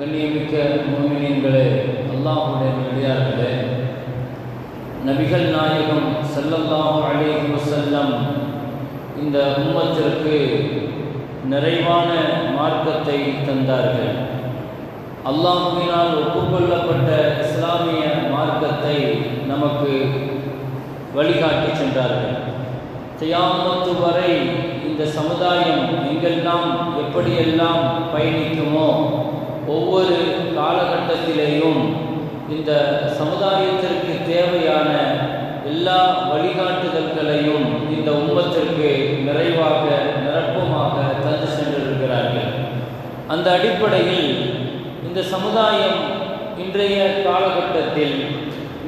கண்ணியமிக்க மோமினியங்களே அல்லாஹுடைய நடிகார்களே நபிகள் நாயகம் ஸல்லல்லாஹு அலைஹி வஸல்லம் இந்த உம்மத்திற்கு நிறைவான மார்க்கத்தை தந்தார்கள். அல்லாஹுவினால் ஒப்புக்கொள்ளப்பட்ட இஸ்லாமிய மார்க்கத்தை நமக்கு வழிகாட்டி சென்றார்கள். தியாமத்து வரை இந்த சமுதாயம் எங்கெல்லாம் எப்படியெல்லாம் பயணிக்குமோ ஒவ்வொரு காலகட்டத்திலேயும் இந்த சமுதாயத்திற்கு தேவையான எல்லா வழிகாட்டுதல்களையும் இந்த உம்மத்திற்கு நிறைவாக நிரப்பமாக தந்து சென்றிருக்கிறார்கள். அந்த அடிப்படையில் இந்த சமுதாயம் இன்றைய காலகட்டத்தில்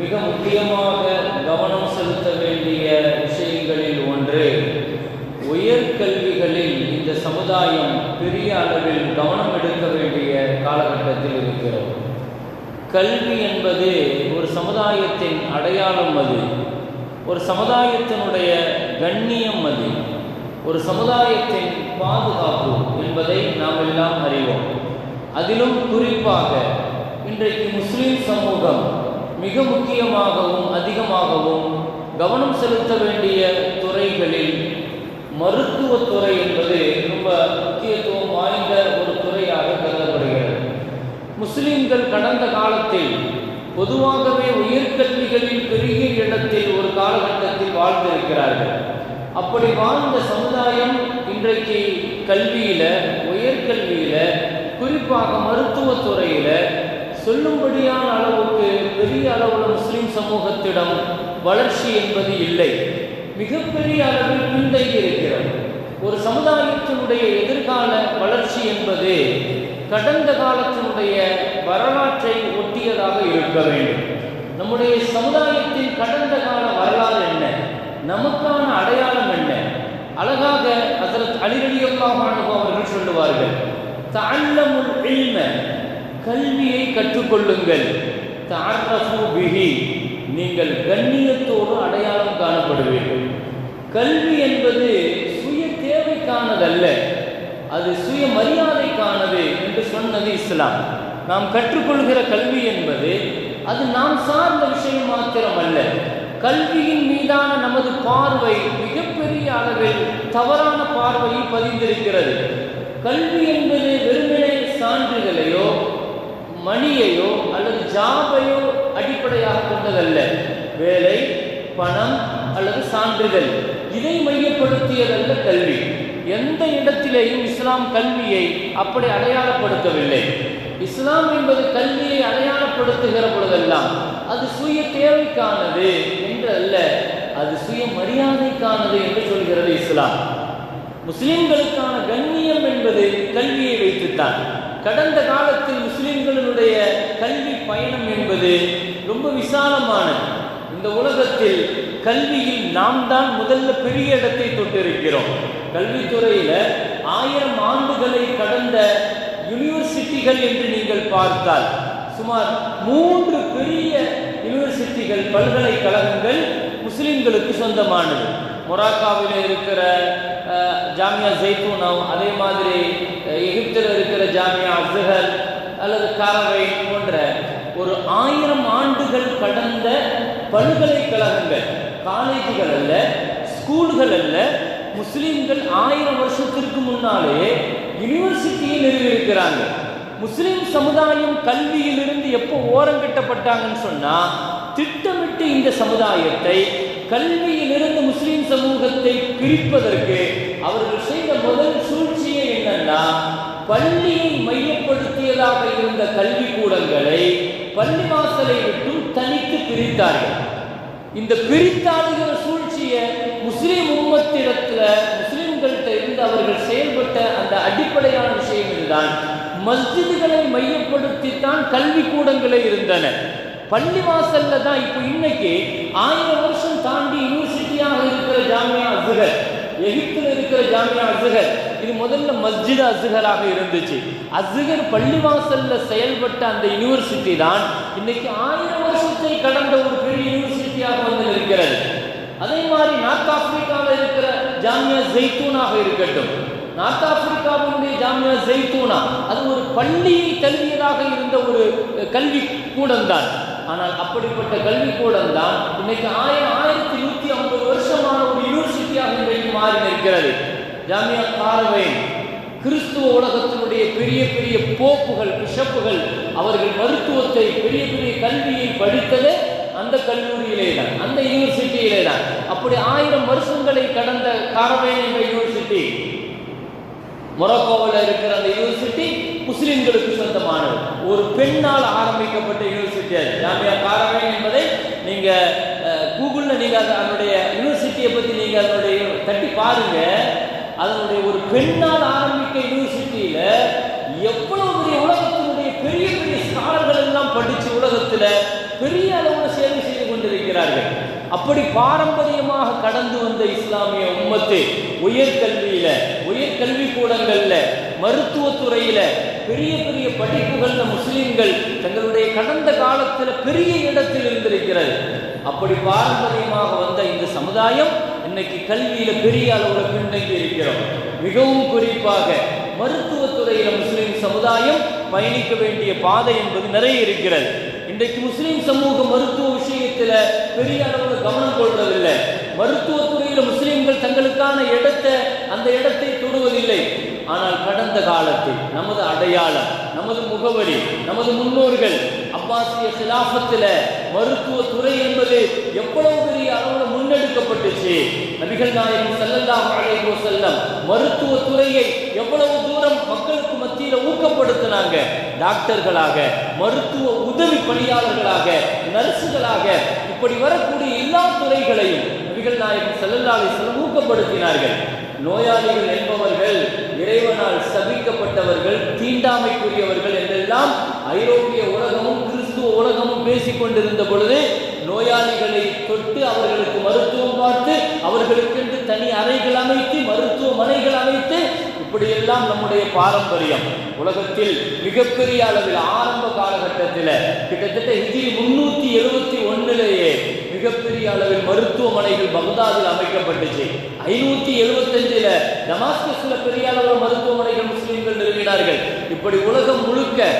மிக முக்கியமாக கவனம் செலுத்த வேண்டிய விஷயங்களில் ஒன்று உயர்கல்விகளில் இந்த சமுதாயம் பெரிய அளவில் கவனம் எடுக்க வேண்டிய காலகட்டத்தில் இருக்கிறது கல்வி என்பது ஒரு சமுதாயத்தின் அடையாளம் அது. ஒரு சமுதாயத்தினுடைய கண்ணியம் அது. ஒரு சமுதாயத்தின் பாதுகாப்பு என்பதை நாம் எல்லாம் அறிவோம். அதிலும் குறிப்பாக இன்றைக்கு முஸ்லீம் சமூகம் மிக முக்கியமாகவும் அதிகமாகவும் கவனம் செலுத்த வேண்டிய துறைகளில் மருத்துவத்துறை என்பது ரொம்ப முக்கியத்துவம் வாய்ந்த ஒரு துறையாக கருதப்படுகிறது. முஸ்லிம்கள் கடந்த காலத்தில் பொதுவாகவே உயர்கல்விகளில் பெரிய இடத்தில் ஒரு காலகட்டத்தில் வாழ்ந்திருக்கிறார்கள். அப்படி வாழ்ந்த சமுதாயம் இன்றைக்கு கல்வியில உயர்கல்வியில குறிப்பாக மருத்துவத்துறையில சொல்லும்படியான அளவுக்கு பெரிய அளவுல முஸ்லிம் சமூகத்திடம் வளர்ச்சி என்பது இல்லை. மிகப்பெரிய அளவில் பின்தங்கி இருக்கிறது ஒரு சமுதாயத்தினுடைய எதிர்கால வளர்ச்சி என்பது கடந்த காலத்தினுடைய வரலாற்றை ஒட்டியதாக இருக்க வேண்டும். நம்முடைய சமுதாயத்தின் கடந்த கால வரலாறு என்ன? நமக்கான அடையாளம் என்ன? அழகாக அதற்கு அலிரலியல்லாஹ் அவர்கள் சொல்லுவார்கள் தஅல்லமுல் இல்ம கல்வியை கற்றுக்கொள்ளுங்கள். தஅர்ரஃபு பிஹி நீங்கள் கண்ணியத்தோடு அடையாளம் காணப்படுவீர்கள். கல்வி என்பது சுய அது சுய மரியாதைக்கானது என்று சொன்னது இஸ்லாம். நாம் கற்றுக்கொள்கிற கல்வி என்பது அது நாம் சார்ந்த விஷயம் மாத்திரம் அல்ல கல்வியின் மீதான நமது பார்வை மிகப்பெரிய அளவில் தவறான பார்வையை பதிந்திருக்கிறது. கல்வி என்பது வெறுமனே சான்றுகளையோ மணியையோ அல்லது ஜாபையோ அடிப்படையாக கொண்டதல்ல. வேலை பணம் அல்லது சான்றுகள் இதை மையப்படுத்தியதல்ல கல்வி. எந்த இடத்திலேயும் இஸ்லாம் கல்வியை அப்படி அடையாளப்படுத்தவில்லை. இஸ்லாம் என்பது கல்வியை அடையாளப்படுத்துகிற பொழுதெல்லாம் அது சுய தேவைக்கானது என்று அல்ல அது சுய மரியாதைக்கானது என்று சொல்கிறது இஸ்லாம். முஸ்லிம்களுக்கான கண்ணியம் என்பது கல்வியை வைத்துத்தான். கடந்த காலத்தில் முஸ்லிம்களுடைய கல்வி பயணம் என்பது ரொம்ப விசாலமானது. இந்த உலகத்தில் கல்வியில் நாம் தான் முதல்ல பெரிய இடத்தை தொட்டிருக்கிறோம். கல்வித்துறையில ஆயிரம் ஆண்டுகளை கடந்த யூனிவர்சிட்டிகள் என்று நீங்கள் பார்த்தால் சுமார் மூன்று பெரிய யூனிவர்சிட்டிகள் பல்கலைக்கழகங்கள் முஸ்லிம்களுக்கு சொந்தமானது. மொராக்காவில் இருக்கிற ஜாமியா ஜெய்தூனம் அதே மாதிரி எகிப்தில் இருக்கிற ஜாமியா அஸ்ஹர் அல்லது காரவை போன்ற ஒரு ஆயிரம் ஆண்டுகள் கடந்த பல்கலைக்கழகங்கள் காலேஜுகள் அல்ல ஸ்கூல்கள் அல்ல முஸ்லிம்கள் ஆயிரம் வருஷத்திற்கு முன்னாலே யூனிவர்சிட்டியை நிறுவியிருக்கிறாங்க. முஸ்லிம் சமுதாயம் கல்வியிலிருந்து எப்போ ஓரங்கட்டப்பட்டாங்கன்னு சொன்னா திட்டமிட்டு இந்த சமுதாயத்தை கல்வியிலிருந்து முஸ்லிம் சமூகத்தை பிரிப்பதற்கு அவர்கள் செய்த முதல் சூழ்ச்சியே என்னன்னா பள்ளியை மையப்படுத்தியதாக இருந்த கல்வி கூடங்களை பள்ளிவாசலை விட்டு தனித்து பிரித்தார்கள். இந்த பிரித்தாடுகிற சூழ்ச்சியை முஸ்லீம் உம்மத்திடத்துல முஸ்லீம்கள்கிட்ட இருந்து அவர்கள் செயல்பட்ட அந்த அடிப்படையான விஷயம் இதுதான் மஸ்ஜிதுகளை மையப்படுத்தித்தான் கல்வி கூடங்களே இருந்தன. பள்ளிவாசல்ல தான் இப்போ இன்னைக்கு ஆயிரம் வருஷம் தாண்டி யூனிவர்சிட்டியாக இருக்கிற ஜாமியா அசுகர். எகிப்தில் இருக்கிற ஜாமியா அசுகர் இது முதல்ல மஸ்ஜித் அசுகராக இருந்துச்சு. அசுகர் பள்ளிவாசல்ல செயல்பட்ட அந்த யூனிவர்சிட்டி தான் இன்னைக்கு ஆயிரம் வருஷத்தை கடந்த ஒரு பெரிய யூனிவர்சிட்டியாக வந்து இருக்கிறது அதே மாதிரி நார்த் ஆப்பிரிக்காவில் இருக்கிற ஜாமியா ஜெய்தூனாக இருக்கட்டும். நார்த் ஆப்பிரிக்காவினுடைய ஜாமியா ஜெய்தூனா அது ஒரு பள்ளியை தழுவியதாக இருந்த ஒரு கல்வி கூடம் தான். ஆனால் அப்படிப்பட்ட கல்வி கூடம்தான் இன்னைக்கு ஆயிரம் ஆயிரத்தி நூற்றி ஐம்பது வருஷமான இன்றைக்கு மாறி நிற்கிறது. ஜாமியா காரவைன் கிறிஸ்துவ உலகத்தினுடைய பெரிய பெரிய போப்புகள் பிஷப்புகள் அவர்கள் மருத்துவத்தை பெரிய பெரிய கல்வியை படித்தது அந்த கல்லூரியிலே தான் அந்த யூனிவர்சிட்டியிலே தான் அப்படி ஆயிரம் வருஷங்களை கடந்த காரவேன் என்ற யூனிவர்சிட்டி மொரக்கோவில் இருக்கிற அந்த யூனிவர்சிட்டி முஸ்லிம்களுக்கு சொந்தமானது. ஒரு பெண்ணால் ஆரம்பிக்கப்பட்ட யூனிவர்சிட்டி அது. ஜாமியா காரவேன் என்பதை நீங்க கூகுளில் நீங்கள் அதை அதனுடைய யூனிவர்சிட்டியை பற்றி நீங்கள் அதனுடைய தட்டி பாருங்க. அதனுடைய ஒரு பெண்ணால் ஆரம்பிக்க யூனிவர்சிட்டியில் எவ்வளவு பெரிய உலகத்தினுடைய பெரிய பெரிய ஸ்காலர்கள் எல்லாம் படித்து உலகத்தில் பெரிய அளவில் சேவை செய்து கொண்டிருக்கிறார்கள். அப்படி பாரம்பரியமாக கடந்து வந்த இஸ்லாமிய உம்மத்து உயர்கல்வியில் உயர்கல்வி கூடங்களில் மருத்துவத்துறையில் பெரிய பெரிய படிப்புகளில் முஸ்லீம்கள் தங்களுடைய கடந்த காலத்தில் பெரிய இடத்தில் இருந்திருக்கிறது. அப்படி பாரம்பரியமாக வந்த இந்த சமுதாயம் இன்னைக்கு கல்வியில பெரிய அளவுல பின்தங்கி இருக்கிறோம். மிகவும் குறிப்பாக மருத்துவத்துறையில முஸ்லிம் சமுதாயம் பயணிக்க வேண்டிய பாதை என்பது நிறைய இருக்கிறது. இன்றைக்கு முஸ்லிம் சமூகம் மருத்துவ விஷயத்துல பெரிய அளவுல கவனம் கொள்வதில்லை. மருத்துவத்துறையில முஸ்லிம்கள் தங்களுக்கான இடத்தை அந்த இடத்தை தொடுவதில்லை. ஆனால் கடந்த காலத்தில் நமது அடையாளம் நமது முகவரி நமது முன்னோர்கள் அப்பாசிய சிலாபத்தில் மருத்துவத்துறை என்பது எவ்வளவு பெரிய அளவில் முன்னெடுக்கப்பட்டுச்சு. நபிகள் நாயகம் செல்லல்லாம் அலைஹி செல்லம் மருத்துவத்துறையை எவ்வளவு தூரம் மக்களுக்கு மத்தியில் ஊக்கப்படுத்தினாங்க. டாக்டர்களாக மருத்துவ உதவி பணியாளர்களாக நர்சுகளாக இப்படி வரக்கூடிய எல்லா துறைகளையும் நபிகள் நாயகம் ஸல்லல்லாஹு செல்லம் ஊக்கப்படுத்தினார்கள். நோயாளிகள் என்பவர்கள் இறைவனால் சபிக்கப்பட்டவர்கள் தீண்டாமைக்குரியவர்கள் என்றெல்லாம் ஐரோப்பிய உலகமும் உலகமும் பேசிக் கொண்டிருந்த பொழுது நோயாளிகளை தொட்டு அவர்களுக்கு மருத்துவம் பார்த்து அவர்களுக்கென்று தனி அறைகள் அமைத்து மருத்துவமனைகள் அமைத்து இப்படியெல்லாம் நம்முடைய பாரம்பரியம். உலகத்தில் மிகப்பெரிய அளவில் ஆரம்ப காலகட்டத்தில் கிட்டத்தட்ட ஹிஜ்ரி முன்னூத்தி எழுபத்தி ஒன்றுலேயே மிகப்பெரிய அளவில் மருத்துவமனைகள் பகதாதில் அமைக்கப்பட்டுச்சு. ஐநூத்தி எழுபத்தஞ்சுல டமாஸ்கஸ்ல பெரிய அளவில் மருத்துவமனைகள் முஸ்லீம்கள் நிறுவினார்கள். இப்படி உலகம் முழுக்க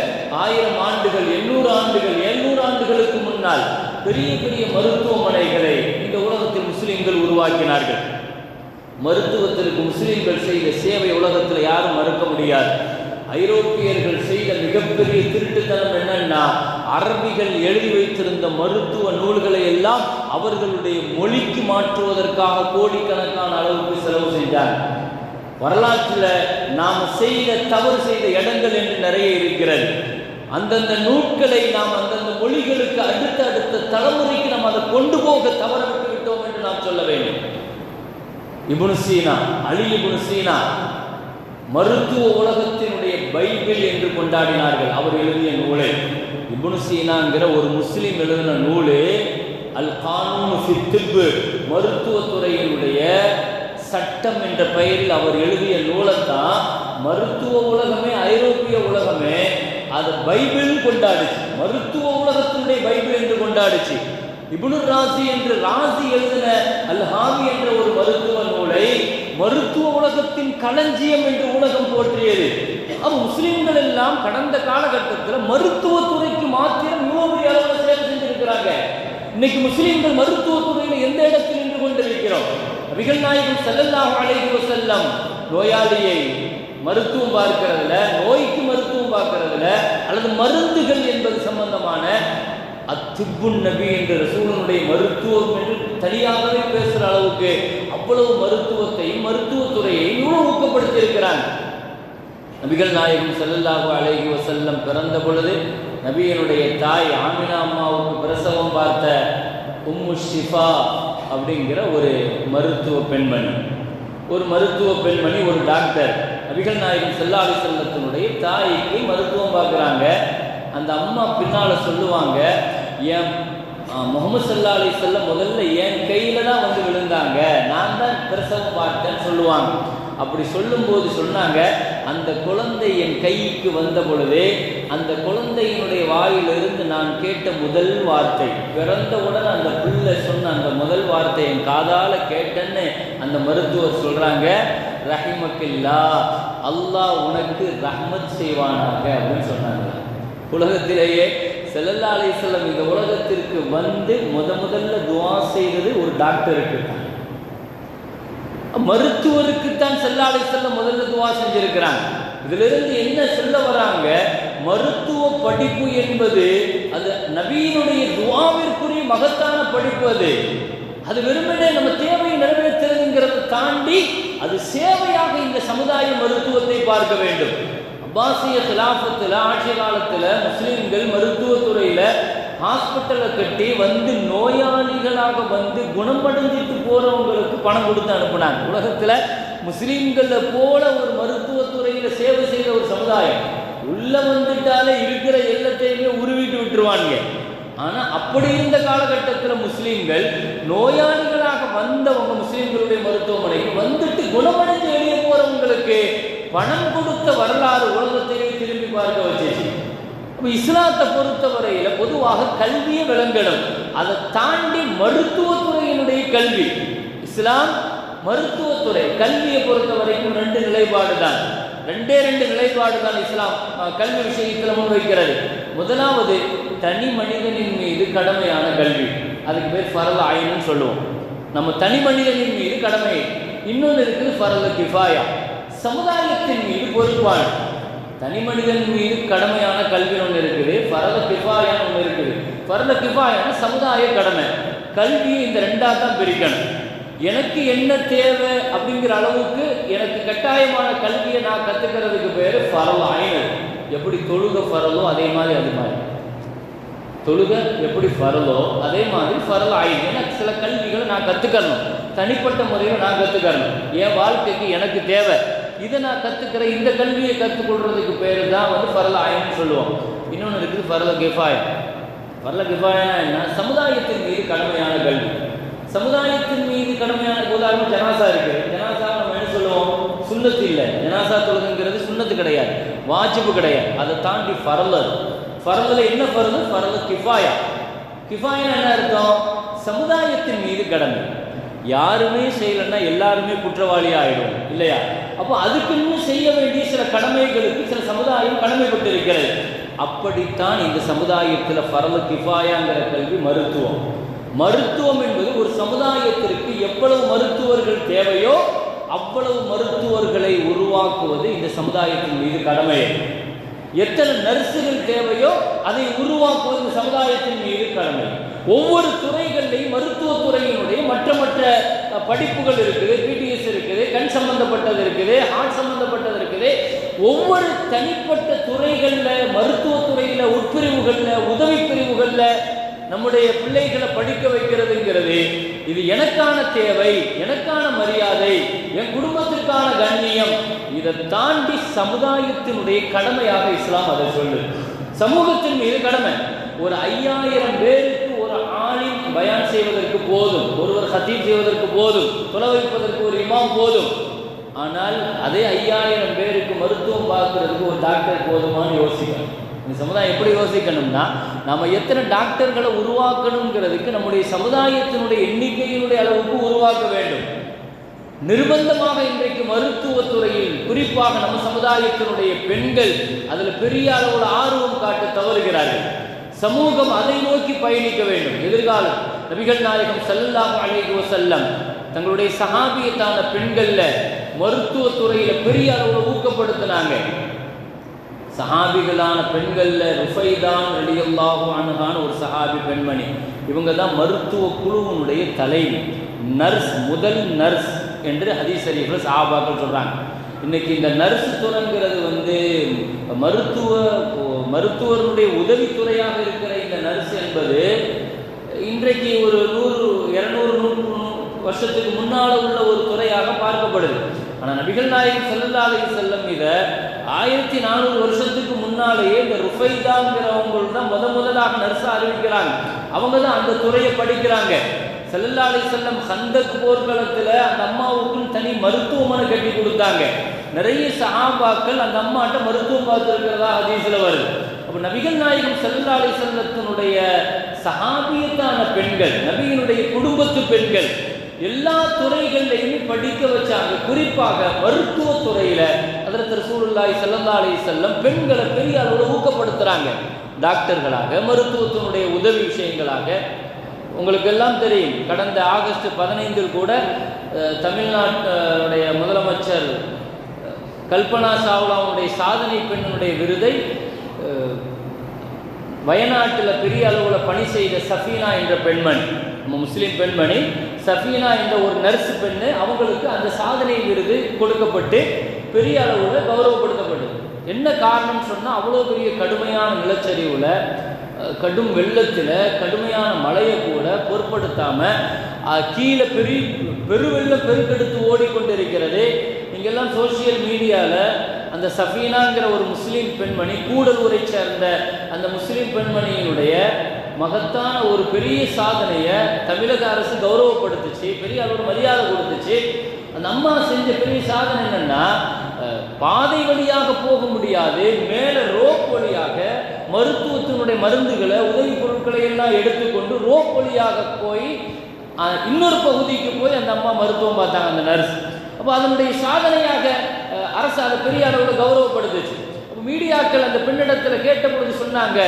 ஆயிரம் ஆண்டுகள் எண்ணூறு ஆண்டுகள் எழுநூறு ஆண்டுகளுக்கு முன்னால் பெரிய பெரிய மருத்துவமனைகளை இந்த உலகத்தில் முஸ்லீம்கள் உருவாக்கினார்கள். மருத்துவத்திற்கு முஸ்லீம்கள் செய்த சேவை உலகத்தில் யாரும் மறுக்க முடியாது. ஐரோப்பியர்கள் செய்த மிகப்பெரிய திருட்டுத்தனம் என்னன்னா அரபிகள் எழுதி வைத்திருந்த மருத்துவ நூல்களை எல்லாம் அவர்களுடைய மொழிக்கு மாற்றுவதற்காக கோடிக்கணக்கான அளவுக்கு செலவு செய்தார் வரலாற்றில் நாம் செய்த தவறு செய்த இடங்கள் என்று நிறைய இருக்கிறது. அந்தந்த நூட்களை நாம் அந்தந்த மொழிகளுக்கு அடுத்த அடுத்த தலைமுறைக்கு நாம் அதை கொண்டு போக தவறவிட்டு விட்டோம் என்று நாம் சொல்ல வேண்டும். இப்னு சீனா அலி இப்னு சீனா மருத்துவ உலகத்தினுடைய பைபிள் என்று கொண்டாடினார்கள். அவர் எழுதிய நூலை. இபுனு சீனாங்கிற ஒரு முஸ்லீம் எழுதின நூலு அல் கானூன் சித்திப்பு மருத்துவத்துறையினுடைய சட்டம் என்ற பெயரில் அவர் எழுதிய நூலைத்தான் மருத்துவ உலகமே ஐரோப்பிய உலகமே அது பைபிள் கொண்டாடுச்சு. மருத்துவ உலகத்தினுடைய பைபிள் என்று கொண்டாடுச்சு. இபுனு ராசி என்று ராசி எழுதின அல் ஹாமி என்ற ஒரு மருத்துவ நூலை மருத்துவ உலகத்தின் களஞ்சியம் என்று உலகம் போற்றியது. அப்ப முஸ்லிம்கள் எல்லாம் கடந்த காலகட்டத்தில் மருத்துவத்துறைக்கு மாத்திரம் இவ்வளவு பெரிய அளவில் சேவை செஞ்சிருக்கிறாங்க. இன்னைக்கு முஸ்லிம்கள் மருத்துவத்துறையில் எந்த இடத்தில் நின்று கொண்டிருக்கிறோம்? நபிகள் நாயகம் ஸல்லல்லாஹு அலைஹி செல்லம் நோயாளியை மருத்துவம் பார்க்கிறதுல நோய்க்கு மருத்துவம் பார்க்கறதுல அல்லது மருந்துகள் என்பது சம்பந்தமான அத்திப்புன் நபி என்ற ரசூலனுடைய மருத்துவம் என்று தனியாகவே பேசுகிற அளவுக்கு அவ்வளவு மருத்துவத்தையும் மருத்துவத்துறையையும் இவ்வளவு ஊக்கப்படுத்தி இருக்கிறாங்க நபிகள் நாயகம் ஸல்லல்லாஹு அழகி செல்லம் பிறந்த பொழுது நபியனுடைய தாய் ஆமினா அம்மாவுக்கு பிரசவம் பார்த்த உம்மு ஷிஃபா அப்படிங்கிற ஒரு மருத்துவ பெண்மணி. ஒரு மருத்துவ பெண்மணி ஒரு டாக்டர். நபிகள் நாயகம் செல்லாவி செல்லத்தினுடைய தாய்க்கு மருத்துவம் பார்க்குறாங்க. அந்த அம்மா பின்னால் சொல்லுவாங்க என் முகமது சல்லா அலி செல்லம் முதல்ல என் கையில தான் வந்து விழுந்தாங்க. நான் தான் பிரசவம் பார்த்தேன்னு சொல்லுவாங்க. அப்படி சொல்லும்போது சொன்னாங்க அந்த குழந்தை என் கைக்கு வந்த பொழுதே அந்த குழந்தையினுடைய வாயிலிருந்து நான் கேட்ட முதல் வார்த்தை பிறந்தவுடன் அந்த பிள்ளை சொன்ன அந்த முதல் வார்த்தை என் காதால கேட்டேன்னு அந்த மருத்துவர் சொல்றாங்க ரஹிமக்கில்லா அல்லாஹ் உனக்கு ரஹ்மத் செய்வானாக அப்படின்னு சொன்னாங்க. உலகத்திலேயே செல்லல்லா அலிஸ்லம் இந்த உலகத்திற்கு வந்து முத முதல்ல துவா செய்தது ஒரு டாக்டருக்கு தான் மருத்துவருக்குத்தான் செல்லா அலிஸ்லம் முதல்ல துவா செஞ்சிருக்கிறாங்க. இதிலிருந்து என்ன சொல்ல வராங்க? மருத்துவ படிப்பு என்பது அது நவீனுடைய துவாவிற்குரிய மகத்தான படிப்பு அது. அது வெறுமனே நம்ம தேவையை நிறைவேற்றுறதுங்கிறத தாண்டி அது சேவையாக இந்த சமுதாய மருத்துவத்தை பார்க்க வேண்டும். அப்பாசிய சிலாபத்தில் ஆட்சி காலத்தில் முஸ்லீம்கள் மருத்துவத்துறையில் ஹாஸ்பிட்டலை கட்டி வந்து நோயாளிகளாக வந்து குணமடைஞ்சிட்டு போகிறவங்களுக்கு பணம் கொடுத்து அனுப்புனாங்க. உலகத்தில் முஸ்லீம்களில் போல ஒரு மருத்துவத்துறையில் சேவை செய்த ஒரு சமுதாயம். உள்ள வந்துட்டாலே இருக்கிற எல்லாத்தையுமே உருவிட்டு விட்டுருவாங்க ஆனால் அப்படி இருந்த காலகட்டத்தில் முஸ்லீம்கள் நோயாளிகளாக வந்தவங்க முஸ்லீம்களுடைய மருத்துவமனைக்கு வந்துட்டு குணமடைந்து வெளியே போறவங்களுக்கு பணம் கொடுத்த வரலாறு உலகத்திலே திரும்பி பார்க்க வச்சிச்சு. அப்போ இஸ்லாத்தை பொறுத்தவரையில் பொதுவாக கல்வியை விளங்கணும். அதை தாண்டி மருத்துவத்துறையினுடைய கல்வி. இஸ்லாம் மருத்துவத்துறை கல்வியை பொறுத்த வரைக்கும் ரெண்டு நிலைப்பாடு தான் ரெண்டே ரெண்டு நிலைப்பாடு தான் இஸ்லாம் கல்வி விஷயத்தில் முன்வைக்கிறது. முதலாவது தனி மனிதனின் மீது கடமையான கல்வி. அதுக்கு பேர் ஃபரல் ஆயினும் சொல்லுவோம். நம்ம தனி மனிதனின் மீது கடமை. இன்னொன்று இருக்குது ஃபரல் கிஃபாயா. சமுதாயத்தின் மீது பொறுப்பான தனி மனிதன் மீது கடமையான கல்வி ஒன்று இருக்குது பரத கிஃபாயான்னு ஒன்று இருக்குது. பரத கிஃபாயான சமுதாய கடமை. கல்வியை இந்த ரெண்டாக தான் பிரிக்கணும். எனக்கு என்ன தேவை அப்படிங்கிற அளவுக்கு எனக்கு கட்டாயமான கல்வியை நான் கற்றுக்கிறதுக்கு பேர் ஃபரல் ஆயினல் எப்படி தொழுக பரலோ அதே மாதிரி அது மாதிரி. தொழுக எப்படி பரலோ அதே மாதிரி ஃபரல் ஆயின் எனக்கு சில கல்விகளை நான் கற்றுக்கணும் தனிப்பட்ட முறையில் நான் கற்றுக்கணும் என் வாழ்க்கைக்கு எனக்கு தேவை. இதை நான் கற்றுக்கிறேன் இந்த கல்வியை கற்றுக்கொள்றதுக்கு பேர் தான் வந்து பரல ஆயம்னு சொல்லுவோம். இன்னொன்று இருக்குது ஃபரல கிஃபாயம் ஃபரல கிஃபாயம் என்ன? சமுதாயத்தின் மீது கடமையான கல்வி. சமுதாயத்தின் மீது கடமையான உதாரணம் ஜனாசா இருக்குது ஜனாசா நம்ம என்ன சொல்லுவோம்? சுண்ணத்து இல்லை. ஜனாசா தொழுதுங்கிறது சுண்ணத்து கிடையாது. வாஜிப்பு கிடையாது. அதை தாண்டி பரல பரலில் என்ன பரல பரல கிஃபாயா. கிஃபாயா என்ன அர்த்தம்? சமுதாயத்தின் மீது கடமை. யாருமே செய்யலைன்னா எல்லாருமே குற்றவாளி ஆயிடும் இல்லையா? அப்போ அதுக்குன்னு செய்ய வேண்டிய சில கடமைகளுக்கு சில சமுதாயம் கடமைப்பட்டிருக்கிறது. அப்படித்தான் இந்த சமுதாயத்தில் ஃபரல் கிஃபாயாங்கிற கல்வி மருத்துவம். மருத்துவம் என்பது ஒரு சமுதாயத்திற்கு எவ்வளவு மருத்துவர்கள் தேவையோ அவ்வளவு மருத்துவர்களை உருவாக்குவது இந்த சமுதாயத்தின் மீது கடமை. எத்தனை நர்சுகள் தேவையோ அதை உருவாக்குவது இந்த சமுதாயத்தின் மீது கடமை. ஒவ்வொரு துறைகள்லையும் மருத்துவ துறையினுடைய மற்ற மற்ற படிப்புகள் இருக்குது பிடிஎஸ் இருக்குது கண் சம்பந்தப்பட்டது இருக்குது ஹார்ட் சம்பந்தப்பட்டது இருக்குது. ஒவ்வொரு தனிப்பட்ட துறைகளில் மருத்துவத்துறையில் உட்பிரிவுகளில் உதவி பிரிவுகளில் நம்முடைய பிள்ளைகளை படிக்க வைக்கிறதுங்கிறது இது எனக்கான தேவை எனக்கான மரியாதை என் குடும்பத்திற்கான கண்ணியம். இதை தாண்டி சமுதாயத்தினுடைய கடமையாக இஸ்லாம் அதை சொல்லு சமூகத்தின் மீது கடமை. ஒரு ஐயாயிரம் பேருக்கு பயான் செய்வதற்கு போதும். ஒருவர் ஹத்தீப் செய்வதற்கு போதும். தொலை வைப்பதற்கு ஒரு இமாம் போதும். ஆனால் அதே ஐயாயிரம் பேருக்கு மருத்துவம் பார்க்கறதுக்கு ஒரு டாக்டர் போதுமான்னு யோசிக்கணும். இந்த சமுதாயம் எப்படி யோசிக்கணும்னா நம்ம எத்தனை டாக்டர்களை உருவாக்கணுங்கிறதுக்கு நம்முடைய சமுதாயத்தினுடைய எண்ணிக்கையினுடைய அளவுக்கு உருவாக்க வேண்டும். நிர்பந்தமாக இன்றைக்கு மருத்துவத்துறையில் குறிப்பாக நம்ம சமுதாயத்தினுடைய பெண்கள் அதில் பெரிய அளவில் ஆர்வம் காட்ட தவறுகிறார்கள். சமூகம் அதை நோக்கி பயணிக்க வேண்டும். எதிர்காலம். நபிகள் நாயகம் செல்லாம அலைஹி செல்லம் தங்களுடைய சகாபியத்தான பெண்கள்ல மருத்துவத்துறையில பெரிய அளவில் ஊக்கப்படுத்தினாங்க. சஹாபிகளான பெண்கள்ல ருஃபைதான் ரலியல்லாஹு அன்ஹான ஒரு சஹாபி பெண்மணி. இவங்க தான் மருத்துவ குழுவினுடைய தலைவி. நர்ஸ் முதல் நர்ஸ் என்று ஹதீசரிகள் சஹாபாக்கள் சொல்றாங்க. இன்னைக்கு இந்த நர்ஸ் துறைங்கிறது வந்து மருத்துவ மருத்துவருடைய உதவித்துறையாக இருக்கிற இந்த நர்ஸ் என்பது இன்றைக்கு ஒரு நூறு இரநூறு நூறு வருஷத்துக்கு முன்னால் உள்ள ஒரு துறையாக பார்க்கப்படுது. ஆனால் நபிகள் நாயகம் ஸல்லல்லாஹு செல்லம் இதை ஆயிரத்தி நானூறு வருஷத்துக்கு முன்னாலேயே இந்த ருஃபைதாங்கிறவங்க தான் முத முதலாக நர்ஸா அறிவிக்கிறாங்க. அவங்க தான் அந்த துறையை படிக்கிறாங்க. ஸல்லல்லாஹு செல்லம் ஹந்தக் போர்க்களத்தில் அந்த அம்மாவுக்குன்னு தனி மருத்துவமனை கட்டி கொடுத்தாங்க. நிறைய சஹாபாக்கள் அந்த அம்மாட்ட மருத்துவம் பார்த்துருக்கிறதா ஹதீஸில் வருது. அப்போ நபிகள் நாயகம் செல்லா அலி செல்லத்தினுடைய சகாபியத்தான பெண்கள் நபியினுடைய குடும்பத்து பெண்கள் எல்லா துறைகள்லையுமே படிக்க வச்சாங்க. குறிப்பாக மருத்துவ துறையில அதற்கு ரசூலுல்லாஹி செல்லந்தா அலி செல்லம் பெண்களை பெரிய அளவில் ஊக்கப்படுத்துறாங்க. டாக்டர்களாக மருத்துவத்தினுடைய உதவி விஷயங்களாக. உங்களுக்கு எல்லாம் தெரியும் கடந்த ஆகஸ்ட் பதினைந்தில் கூட தமிழ்நாட்டுடைய முதலமைச்சர் கல்பனா சாவ்லாவுடைய சாதனை பெண்ணுடைய விருதை வயநாட்டில் பெரிய அளவில் பணி செய்த சஃபீனா என்ற பெண்மணி நம்ம முஸ்லீம் பெண்மணி சஃபீனா என்ற ஒரு நர்ஸ் பெண்ணு அவங்களுக்கு அந்த சாதனை விருது கொடுக்கப்பட்டு பெரிய அளவில் கௌரவப்படுத்தப்பட்டது. என்ன காரணம்னு சொன்னால் அவ்வளோ பெரிய கடுமையான நிலச்சரிவில் கடும் வெள்ளத்தில் கடுமையான மழையை கூட பொருட்படுத்தாமல் கீழே பெரிய பெருவெள்ளம் பெருக்கெடுத்து ஓடிக்கொண்டிருக்கிறது. இங்கெல்லாம் சோஷியல் மீடியாவில் அந்த சஃபீனாங்கிற ஒரு முஸ்லீம் பெண்மணி கூடலூரை சேர்ந்த அந்த முஸ்லீம் பெண்மணியினுடைய மகத்தான ஒரு பெரிய சாதனையை தமிழக அரசு கௌரவப்படுத்துச்சு பெரிய அளவு மரியாதை கொடுத்துச்சு. அந்த அம்மா செஞ்ச பெரிய சாதனை என்னன்னா பாதை வழியாக போக முடியாது மேலே ரோப் வழியாக மருத்துவத்தினுடைய மருந்துகளை உதவி பொருட்களை எல்லாம் எடுத்துக்கொண்டு ரோப் வழியாக போய் இன்னொரு பகுதிக்கு போய் அந்த அம்மா மருத்துவம் பார்த்தாங்க அந்த நர்ஸ். அப்போ அதனுடைய சாதனையாக அரசு அதை பெரிய அளவில் கௌரவப்படுத்துச்சு. அப்போ மீடியாக்கள் அந்த பெண்ணிடத்தில் கேட்ட பொழுது சொன்னாங்க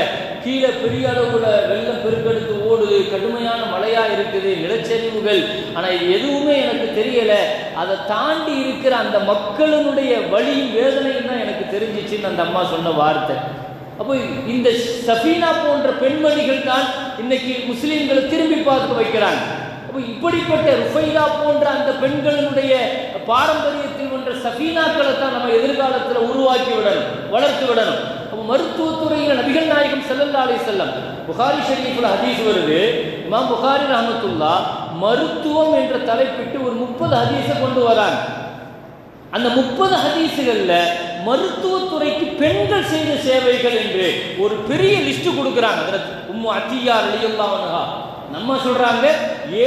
கீழே பெரிய அளவில் வெள்ளம் பெருக்கெடுத்து ஓடுது கடுமையான மழையாக இருக்குது நிலச்சரிவுகள். ஆனால் இது எதுவுமே எனக்கு தெரியலை. அதை தாண்டி இருக்கிற அந்த மக்களினுடைய வழியும் வேதனையும் தான் எனக்கு தெரிஞ்சிச்சுன்னு அந்த அம்மா சொன்ன வார்த்தை. அப்போ இந்த சஃபீனா போன்ற பெண்மணிகள் தான் இன்னைக்கு முஸ்லீம்களை திரும்பி பார்க்க வைக்கிறாங்க. இப்படிப்பட்ட ருஃபைதா போன்ற அந்த பெண்களினுடைய பாரம்பரியத்தில் ஒன்ற சஃபீனாக்களை தான் நம்ம எதிர்காலத்தில் உருவாக்கி விடணும் வளர்த்து விடணும் அப்போ மருத்துவத்துறையில் நபிகள் நாயகம் ஸல்லல்லாஹு செல்லம் புகாரி ஷரீஃபில் ஹதீஸ் வருது. இமாம் புகாரி ரஹமத்துல்லா மருத்துவம் என்ற தலைப்பிட்டு ஒரு முப்பது ஹதீஸை கொண்டு வராங்க. அந்த முப்பது ஹதீஸுகள்ல மருத்துவத்துறைக்கு பெண்கள் செய்த சேவைகள் என்று ஒரு பெரிய லிஸ்ட் கொடுக்குறாங்க. அதில் உம்மு அத்தியார் அலியுல்லாவனுகா நம்ம சொல்றாங்க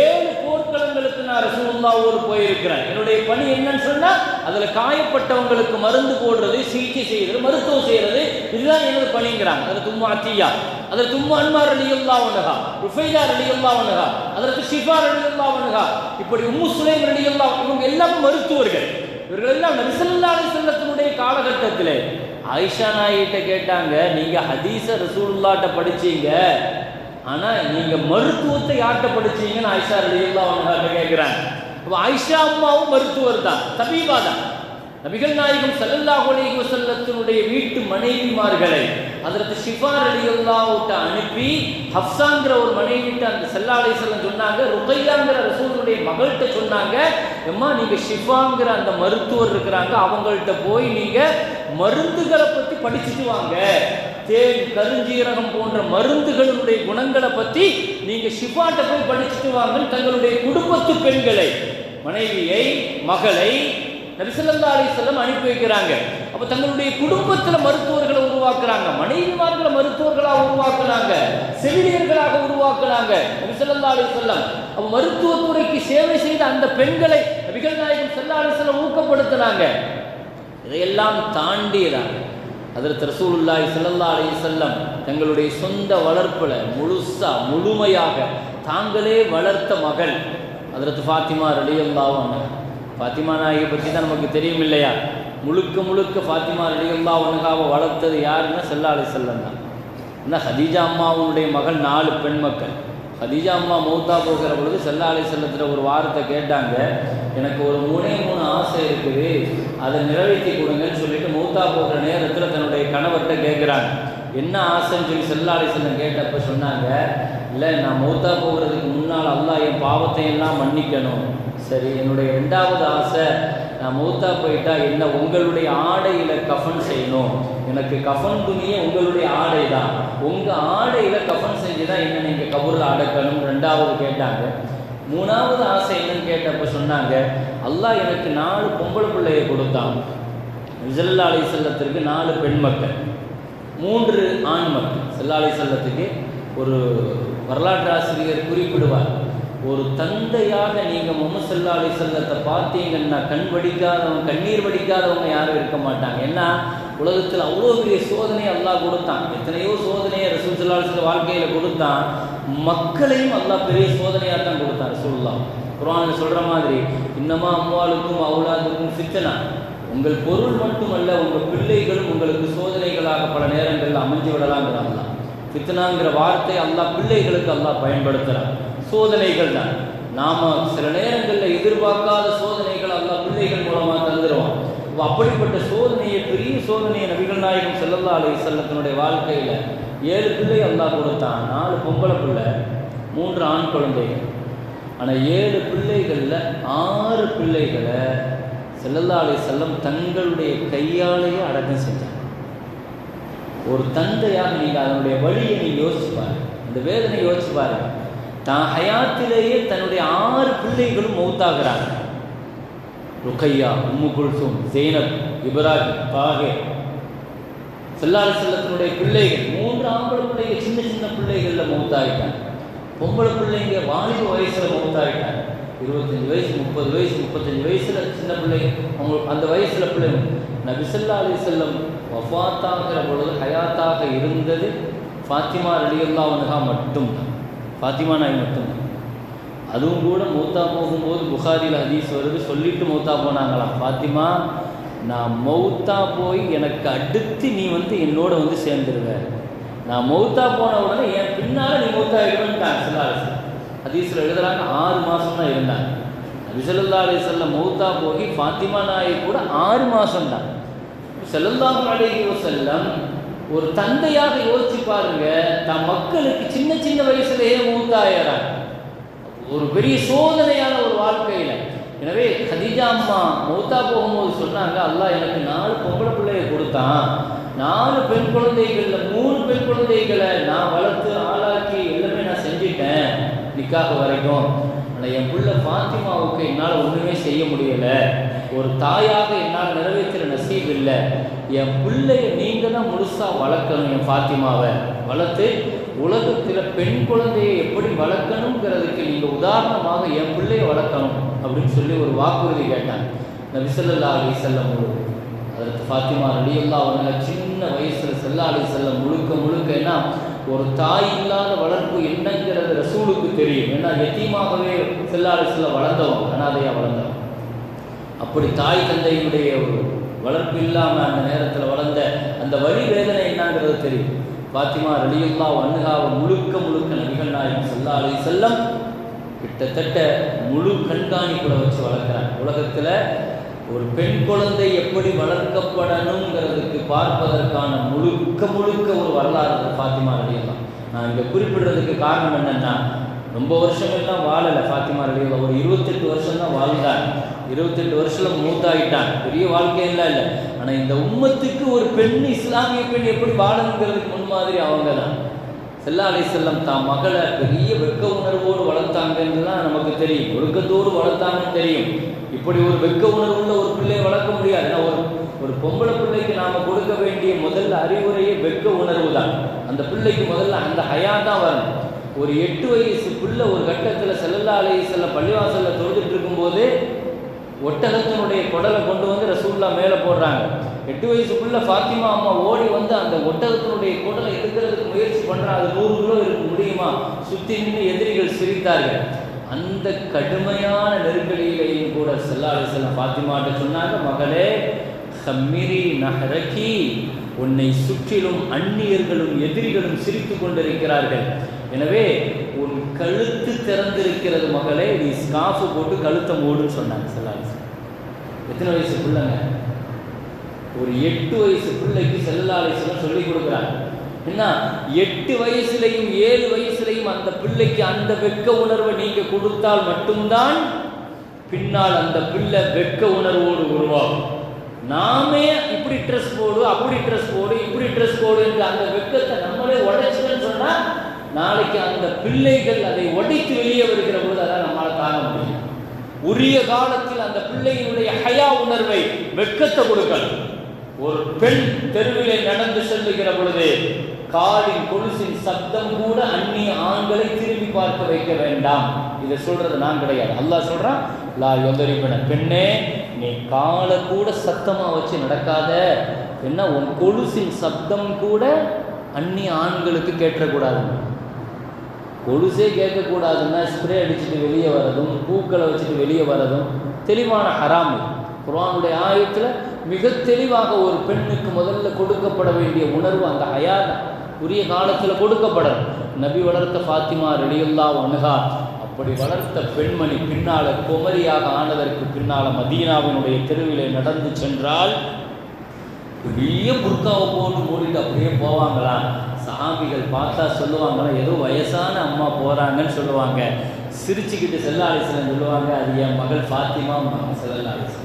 ஏழு போர்க்களங்களுக்கு நான் ரசூல்லாவோடு போயிருக்கிறேன். என்னுடைய பணி என்னன்னு சொன்னா அதுல காயப்பட்டவங்களுக்கு மருந்து போடுறது சிகிச்சை செய்யறது மருத்துவம் செய்யறது இதுதான் எனது பணிங்கிறாங்க. அதுல தும்மா அத்தியா. அதில் தும்மா அன்மார் அலியுல்லாவனுகா ருஃபைதா அலியுல்லாவனுகா அதற்கு ஷிஃபார் அலியுல்லாவனுகா இப்படி உம்மு சுலைம் அலியுல்லா இவங்க எல்லாம் மருத்துவர்கள். இவர்கள் எல்லாம் நரிசல்லா அலிசல்லத்தினுடைய காலகட்டத்தில். ஆயிஷா நாயிட்ட கேட்டாங்க நீங்க ஹதீஸ ரசூலுல்லாட்ட படிச்சீங்க. ஆனால் நீங்கள் மருத்துவத்தை யார்கிட்ட படிச்சீங்கன்னு ஆயிஷா ரலியல்லா அவங்க கேட்குறாங்க இப்போ ஆயிஷா அம்மாவும் மருத்துவர் தான் தபீபா தான். நபிகள் நாயகம் சல்லல்லா அலைஹி வசல்லத்தினுடைய வீட்டு மனைவிமார்களை அதற்கு ஷிஃபா ரலியல்லாஹுட்ட அனுப்பி ஹப்சாங்கிற ஒரு மனைவிட்ட அந்த ஸல்லல்லாஹு அலைஹி சொன்னாங்க ருக்கையாங்கிற ரசூலுடைய மகள்கிட்ட சொன்னாங்க எம்மா நீங்கள் ஷிஃபாங்கிற அந்த மருத்துவர் இருக்கிறாங்க அவங்கள்ட்ட போய் நீங்கள் மருந்துகளை பற்றி படிச்சுட்டு வாங்க. தேன் கருஞ்சீரகம் போன்ற மருந்துகளுடைய குணங்களை பத்தி நீங்க ஷிஃபாட்ட போய் படிச்சுட்டு வாங்க தங்களுடைய குடும்பத்து பெண்களை மனைவியை மகளை நபிசல்லா அலிசல்லம் அனுப்பி வைக்கிறாங்க. அப்ப தங்களுடைய குடும்பத்துல மருத்துவர்களை உருவாக்குறாங்க மனைவிமார்களை மருத்துவர்களாக உருவாக்குனாங்க செவிலியர்களாக உருவாக்குனாங்க நபிசல்லா அலிசல்லம் அப்போ மருத்துவத்துறைக்கு சேவை செய்த அந்த பெண்களை நபிகள் நாயகம் சல்லா அலிசல்லம் ஊக்கப்படுத்தினாங்க இதையெல்லாம் தாண்டியதாக அதற்கு ரசூலுல்லாய் ஸல்லல்லாஹு அலி செல்லம் தங்களுடைய சொந்த வளர்ப்பில் முழுசா முழுமையாக தாங்களே வளர்த்த மகள் அதற்கு ஃபாத்திமா ரலியல்லாஹு ஃபாத்திமா நாயகி பற்றி தான் நமக்கு தெரியும் இல்லையா? முழுக்க முழுக்க ஃபாத்திமா ரலியல்லா அன்ஹாவை வளர்த்தது யாருன்னா செல்லாலை செல்லம் தான். இந்த ஹதீஜா அம்மாவுடைய மகள் நாலு பெண் மக்கள் ஹதீஜா அம்மா மௌத்தா போகிற பொழுது செல்லாலை செல்லத்தில் ஒரு வாரத்தை கேட்டாங்க. எனக்கு ஒரு மூணே மூணு ஆசை இருக்குது. அதை நிறைவேற்றி கொடுங்கன்னு சொல்லிட்டு மௌத்தா போகிற நேரத்தில் தன்னுடைய கணவர்கிட்ட கேட்குறாங்க என்ன ஆசைன்னு சொல்லி செல்லாலை செல்லம் கேட்டப்ப சொன்னாங்க. இல்லை நான் மௌத்தா போகிறதுக்கு முன்னால் அல்லா என் பாவத்தை எல்லாம் மன்னிக்கணும். சரி என்னுடைய ரெண்டாவது ஆசை நான் மௌத்தா போயிட்டா என்ன உங்களுடைய ஆடையில கஃன் செய்யணும்? எனக்கு கஃன் துணியே உங்களுடைய ஆடை தான் உங்க ஆடையில கஃன் செஞ்சு தான் என்ன நீங்க கபூர்ல அடக்கணும்? ரெண்டாவது கேட்டாங்க. மூணாவது ஆசை என்னன்னு கேட்டப்ப சொன்னாங்க அல்லாஹ் எனக்கு நாலு பொம்பளை பிள்ளைய கொடுத்தான். ஜல்லா அலி செல்லத்திற்கு நாலு பெண் மக்கள் மூன்று ஆண் மக்கள். செல்லா அலி செல்லத்துக்கு ஒரு வரலாற்று ஆசிரியர் குறிப்பிடுவார். ஒரு தந்தையாக நீங்கள் முகமது சல்லா அலி செல்லத்தை பார்த்தீங்கன்னா கண் வடிக்காதவங்க கண்ணீர் வடிக்காதவங்க யாரும் இருக்க மாட்டாங்க. ஏன்னா உலகத்தில் அவ்வளோ பெரிய சோதனையை அல்லாஹ் கொடுத்தான். எத்தனையோ சோதனையை ரசூல் சல்லா அலிஸ்ல வாழ்க்கையில் கொடுத்தான். மக்களையும் அல்லாஹ் பெரிய சோதனையாக தான் கொடுத்தான் ரசூல்லா குரான் சொல்கிற மாதிரி இன்னமா அம்மாளுக்கும் அவுலாதுக்கும் சித்தனா உங்கள் பொருள் மட்டுமல்ல உங்கள் பிள்ளைகளும் உங்களுக்கு சோதனைகளாக பல நேரங்களில் அமைஞ்சு விடலாங்கிறாங்களா ஃபித்னாங்கிற வார்த்தை அல்லாஹ் பிள்ளைகளுக்கு அல்லாஹ் பயன்படுத்துகிறான் சோதனைகள் தான். நாம சில நேரங்களில் எதிர்பார்க்காத சோதனைகள் அல்ல பிள்ளைகள் மூலமாக தந்துடுவான் அப்படிப்பட்ட சோதனையை பெரிய சோதனையை நபிகள் நாயகம் செல்லல்லா அலி செல்லத்தினுடைய வாழ்க்கையில் ஏழு பிள்ளை அல்லாஹ் கொடுத்தான் நாலு பொம்பளை பிள்ளை மூன்று ஆண் குழந்தைகள். ஆனால் ஏழு பிள்ளைகளில் ஆறு பிள்ளைகளை செல்லல்லா அலை செல்லம் தங்களுடைய கையாலேயே அடக்கம் செஞ்சாங்க. ஒரு தந்தையாக நீங்கள் அதனுடைய வழியை நீங்கள் யோசிச்சு பாருங்க இந்த வேதனை யோசிச்சு பாருங்க. தான் ஹயாத்திலேயே தன்னுடைய ஆறு பிள்ளைகளும் மௌத்தாகிறாங்க. ருக்கையா உம்மு குல்சும் ஜெய்னப் இப்ராஹிம் பாகே செல்லாறு செல்லத்தினுடைய பிள்ளைகள் மூன்று ஆம்பளை பிள்ளைங்க சின்ன சின்ன பிள்ளைகளில் மௌத்தாகிட்டாங்க பொம்பளை பிள்ளைங்க வாலிப வயசில் மௌத்தாகிட்டாங்க இருபத்தஞ்சி வயசு முப்பது வயசு முப்பத்தஞ்சு வயசில் சின்ன பிள்ளை அவங்க அந்த வயசில் பிள்ளைங்க நபிசல்லா அலி செல்லம் வஃபாத்தாகிற பொழுது ஹயாத்தாக இருந்தது. ஃபாத்திமா ரலியல்லா வனுகா மட்டும்தான். ஃபாத்திமா நாய் மட்டும்தான் அதுவும் கூட மௌத்தா போகும்போது புகாரியில் ஹதீஸ் வருது சொல்லிட்டு மௌத்தா போனாங்களாம். ஃபாத்திமா நான் மௌத்தா போய் எனக்கு அடுத்து நீ வந்து என்னோட வந்து சேர்ந்துருவ. நான் மௌத்தா போன உடனே என் பின்னால் நீ மௌத்தா ஆகிடுவேன்ட்டாங்க சில அரசு ஹதீஸில் எழுதுறாங்க ஆறு மாதம் தான் இருந்தாங்க நபிசல்லா அலி செல்ல மௌத்தா போய் ஃபாத்திமா நாயை கூட ஆறு மாதம் தான் செல்லல்லாஹு அலைஹி வஸல்லம் ஒரு தந்தையாக யோசிச்சு பாருங்க தன் மக்களுக்கு சின்ன சின்ன வயசுலேயே மூத்தாயிறாங்க ஒரு பெரிய சோதனையான ஒரு வாழ்க்கையில. எனவே ஹதிஜா அம்மா மௌத்தா போகும்போது சொன்னாங்க அல்லாஹ் எனக்கு நாலு பொம்பளை பிள்ளைய கொடுத்தான். நாலு பெண் குழந்தைகள்ல மூணு பெண் குழந்தைகளை நான் வளர்த்து ஆளாக்கி எல்லாமே நான் செஞ்சிட்டேன். நிக்காக வரைக்கும். ஆனால் என் பிள்ளை ஃபாத்திமாவுக்கு என்னால் ஒன்றுமே செய்ய முடியலை. ஒரு தாயாக என்னால் நிறைவேற்றுற நசீப் இல்லை. என் பிள்ளைய நீங்கள் தான் முழுசாக வளர்க்கணும் என் ஃபாத்திமாவை. வளர்த்து உலகத்தில் பெண் குழந்தையை எப்படி வளர்க்கணுங்கிறதுக்கு நீங்கள் உதாரணமாக என் பிள்ளைய வளர்க்கணும் அப்படின்னு சொல்லி ஒரு வாக்குறுதி கேட்டாங்க. நபிசல்லா அலி செல்லம் முழு அதற்கு ஃபாத்திமா ரலியல்லா அவங்க சின்ன வயசில் செல்லா அலி செல்லம் முழுக்க முழுக்க என்ன? ஒரு தாய் இல்லாத வளர்ப்பு என்னங்கிறது ரசூலுக்கு தெரியும். ஏன்னா எத்தியமாகவே செல்லாரசில் வளர்ந்தவங்க அனாதையாக வளர்ந்தவங்க. அப்படி தாய் தந்தையினுடைய ஒரு வளர்ப்பு இல்லாமல் அந்த நேரத்தில் வளர்ந்த அந்த வழி வேதனை என்னங்கிறது தெரியும். பாத்திமா ரலியுல்லா அன்னுகாவை முழுக்க முழுக்க நபிகள் நாயகம் செல்லா அலி செல்லம் கிட்டத்தட்ட முழு கண்காணிப்புல வச்சு வளர்க்குறாங்க. உலகத்தில் ஒரு பெண் குழந்தை எப்படி வளர்க்கப்படணுங்கிறதுக்கு பார்ப்பதற்கான முழுக்க முழுக்க ஒரு வரலாறு ஃபாத்திமா ரலியல்லாம் நான் இங்கே குறிப்பிடுறதுக்கு காரணம் என்னென்னா ரொம்ப வருஷமெல்லாம் வாழலை ஃபாத்திமா ரலியல்லா ஒரு இருபத்தெட்டு வருஷம் தான் வாழ்ந்தார். இருபத்தெட்டு வருஷத்தில் மூத்தாயிட்டான். பெரிய வாழ்க்கையெல்லாம் இல்லை. ஆனால் இந்த உம்மத்துக்கு ஒரு பெண் இஸ்லாமிய பெண் எப்படி வாழணுங்கிறதுக்கு முன்மாதிரி அவங்க தான் செல்லா அலை செல்லம் தான் மகளை பெரிய வெக்க உணர்வோடு வளர்த்தாங்கன்னு தான் நமக்கு தெரியும். ஒழுக்கத்தோடு வளர்த்தாங்கன்னு தெரியும். இப்படி ஒரு வெக்க உணர்வுள்ள ஒரு பிள்ளையை வளர்க்க முடியாது. ஒரு ஒரு பொம்பளை பிள்ளைக்கு நாம் கொடுக்க வேண்டிய முதல்ல அறிவுரையே வெக்க உணர்வு தான். அந்த பிள்ளைக்கு முதல்ல அந்த ஹயா தான் வரணும். ஒரு எட்டு வயசு பிள்ளை ஒரு கட்டத்தில் செல்லல்லா அலை செல்ல பள்ளிவாசலில் தொழுதுட்டு இருக்கும்போது ஒட்டகத்தினுடைய குடலை கொண்டு வந்து ரசூல்லா மேலே போடுறாங்க. எட்டு வயசுக்குள்ள ஃபாத்திமா அம்மா ஓடி வந்து அந்த ஒட்டகத்தினுடைய குடலை எடுக்கிறதுக்கு முயற்சி பண்ணுறாங்க அது நூறு கிலோ இருக்க முடியுமா? சுற்றி நின்று எதிரிகள் சிரித்தார்கள். அந்த கடுமையான நெருக்கடிகளையும் கூட செல்லாலை செல்ல ஃபாத்திமாட்ட சொன்னாங்க மகளே சம்மிரி நகரக்கி உன்னை சுற்றிலும் அந்நியர்களும் எதிரிகளும் சிரித்து கொண்டிருக்கிறார்கள். எனவே உன் கழுத்து திறந்திருக்கிறது மகளே நீ ஸ்காஃபு போட்டு கழுத்தை மூடுன்னு சொன்னாங்க எத்தனை வயசு பிள்ளைங்க? ஒரு எட்டு வயசு பிள்ளைக்கு செல்லாலேசனம் சொல்லிக் கொடுக்குறாங்க என்ன? எட்டு வயசுலையும் ஏழு வயசுலையும் அந்த பிள்ளைக்கு அந்த வெக்க உணர்வை நீங்க கொடுத்தால் மட்டும்தான் பின்னால் அந்த பிள்ளை வெக்க உணர்வோடு உருவாகும். நாமே இப்படி ட்ரெஸ் போடு அப்படி ட்ரெஸ் போடு இப்படி ட்ரெஸ் போடு என்று அந்த வெக்கத்தை நம்மளே உடைச்சுன்னு சொன்னா நாளைக்கு அந்த பிள்ளைகள் அதை உடைத்து வெளியே வருகிற போது அதான் நம்மளால் தாங்க முடியும். உரிய காலத்தில் அந்த பிள்ளையினுடைய ஹயா உணர்வை வெட்கத்தை கொடுக்கணும். ஒரு பெண் தெருவிலே நடந்து செல்லுகிற பொழுது காலின் கொலுசின் சத்தம் கூட அந்நிய ஆண்களை திரும்பி பார்க்க வைக்க வேண்டாம். இதை சொல்றது நான் கிடையாது. அல்லாஹ் சொல்றான் லா யொந்தரிப்பன பெண்ணே நீ காலை கூட சத்தமா வச்சு நடக்காத. என்ன உன் கொலுசின் சப்தம் கூட அந்நிய ஆண்களுக்கு கேட்டக்கூடாது கொலுசே கேட்கக்கூடாதுன்னா ஸ்ப்ரே அடிச்சுட்டு வெளியே வரதும் பூக்களை வச்சுட்டு வெளியே வரதும் தெளிவான ஹராம் குரானுடைய ஆயத்தில் மிக தெளிவாக ஒரு பெண்ணுக்கு முதல்ல கொடுக்கப்பட வேண்டிய உணர்வு அந்த ஹயா உரிய காலத்தில் கொடுக்கப்படணும் நபி வளர்த்த ஃபாத்திமா ரெடியுல்லா அணுகா அப்படி வளர்த்த பெண்மணி பின்னால குமரியாக ஆனதற்கு பின்னால மதீனாவினுடைய தெருவிலே நடந்து சென்றால் பெரிய புர்காவை போட்டு மூடிட்டு அப்படியே போவாங்களாம் சஹாபிகள் பார்த்தா சொல்லுவாங்களா ஏதோ வயசான அம்மா போகிறாங்கன்னு சொல்லுவாங்க. சிரிச்சுக்கிட்டு செல்லாலிசலம் சொல்லுவாங்க அது என் மகள் ஃபாத்திமா செல்ல செல்லாலிசலம்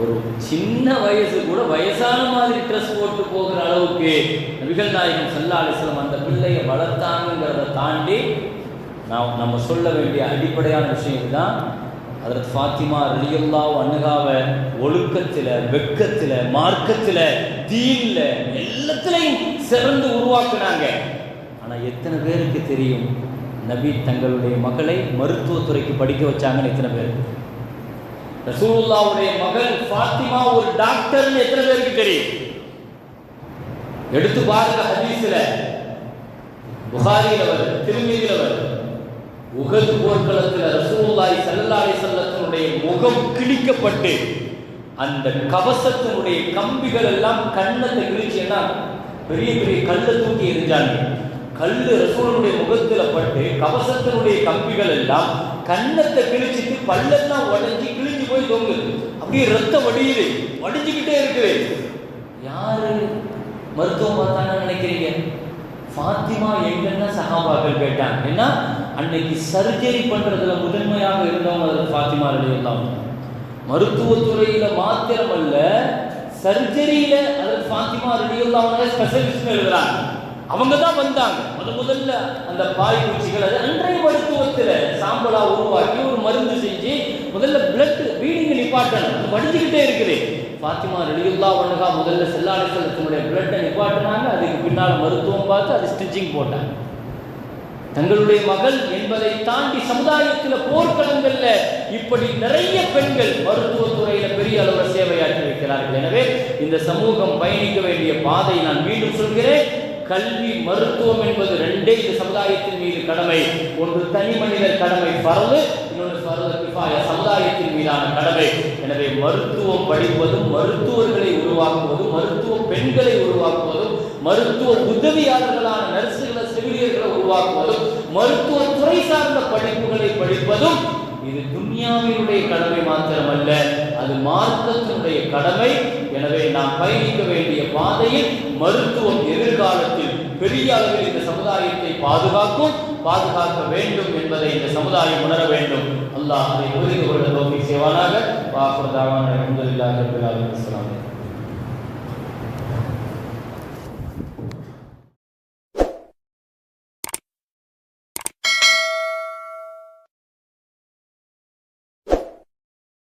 ஒரு சின்ன வயசு கூட வயசான மாதிரி ட்ரெஸ் போட்டு போகிற அளவுக்கு நபிகள் நாயகம் செல்லாலிசலம் அந்த பிள்ளையை வளர்த்தாங்கிறத தாண்டி நான் நம்ம சொல்ல வேண்டிய அடிப்படையான விஷயம் தான் அதற்கு ஃபாத்திமா ரலியல்லா அணுகாவை ஒழுக்கத்தில் வெக்கத்தில் மார்க்கத்தில் தீன்ல எல்லாத்துலேயும் சிறந்து உருவாக்குனாங்க. ஆனால் எத்தனை பேருக்கு தெரியும்? நபி தங்களுடைய மகளை மருத்துவத்துறைக்கு படிக்க வச்சாங்கன்னு எத்தனை பேர்? ரசூலுல்லாவுடைய மகள் ஃபாத்திமா ஒரு டாக்டர்னு எத்தனை பேருக்கு தெரியும்? எடுத்து பாருங்க ஹதீஸ்ல. புகாரியில் வருது திருமதியில் வருது. உகது போர்க்களத்தில் ரசூலுல்லாஹி ஸல்லல்லாஹு அலைஹி வஸல்லத்தினுடைய முகம் கிழிக்கப்பட்டு அந்த கவசத்தினுடைய கம்பிகள் எல்லாம் கண்ணத்தை கிழிச்சுன்னா பெரிய பெரிய கல்லை தூக்கி எரிஞ்சாங்க கல்லு ரசூலனுடைய முகத்தில் பட்டு கவசத்தினுடைய கம்பிகள் எல்லாம் கண்ணத்தை கிழிச்சிட்டு பல்லெல்லாம் உடஞ்சி கிழிஞ்சு போய் தொங்குது. அப்படியே ரத்தம் வடியுது. வடிஞ்சுக்கிட்டே இருக்குது. யாரு மருத்துவம் பார்த்தாங்கன்னு நினைக்கிறீங்க? ஃபாத்திமா எங்கன்னா சகாபாக்கள் கேட்டாங்க. ஏன்னா அன்னைக்கு சர்ஜரி பண்றதுல முதன்மையாக இருந்தவங்க அதில் ஃபாத்திமா ரலியல்லாஹு மருத்துவத்துறையில் மாத்திரம் மாத்திரமல்ல சர்ஜரியில அதில் ஃபாத்திமா ரலியல்லாஹு ஸ்பெஷலிஸ்ட் எழுதுறாங்க. அவங்க தான் வந்தாங்க. முத முதல்ல அந்த பாய் பூச்சிகள் அது அன்றைய மருத்துவத்தில் சாம்பலா உருவாக்கி ஒரு மருந்து செஞ்சு முதல்ல பிளட் வீடிங் நிப்பாட்டணும். அது வடிஞ்சுக்கிட்டே இருக்குது. ஃபாத்திமா ரலியுல்லா ஒன்றுகா முதல்ல செல்லாலை செலுத்தினுடைய பிளட்டை நிப்பாட்டினாங்க. அதுக்கு பின்னால் மருத்துவம் பார்த்து அது ஸ்டிச்சிங் போட்டாங்க. தங்களுடைய மகள் என்பதை தாண்டி சமுதாயத்தில் போர்க்களங்கள்ல இப்படி நிறைய பெண்கள் மருத்துவத்துறையில பெரிய அளவில் சேவையாற்றி வைக்கிறார்கள் எனவே இந்த சமூகம் பயணிக்க வேண்டிய பாதை நான் மீண்டும் சொல்கிறேன். கல்வி மருத்துவம் என்பது ரெண்டே இந்த சமுதாயத்தின் மீது கடமை. ஒன்று தனி மனிதர் கடமை பரவு இன்னொன்று பரவ சமுதாயத்தின் மீதான கடமை. எனவே மருத்துவம் படிப்பதும் மருத்துவர்களை உருவாக்குவதும் மருத்துவ பெண்களை உருவாக்குவதும் மருத்துவ உதவியாளர்களான நர்சுகளை செவிலியர்களை உருவாக்குவதும் மருத்துவ துறை சார்ந்த படிப்புகளை படிப்பதும் இது துன்யாவினுடைய கடமை மாத்திரமல்ல அது மார்க்கத்தினுடைய கடமை. எனவே நாம் பயணிக்க வேண்டிய பாதையில் மருத்துவம் எதிர்காலத்தில் பெரிய அளவில் இந்த சமுதாயத்தை பாதுகாக்கும் பாதுகாக்க வேண்டும் என்பதை இந்த சமுதாயம் உணர வேண்டும். அல்லாஹ் அதை புரிந்து கொள்ள நோக்கி செய்வானாக வாக்குறதாவான அல்ஹம்துலில்லாஹி ரப்பில்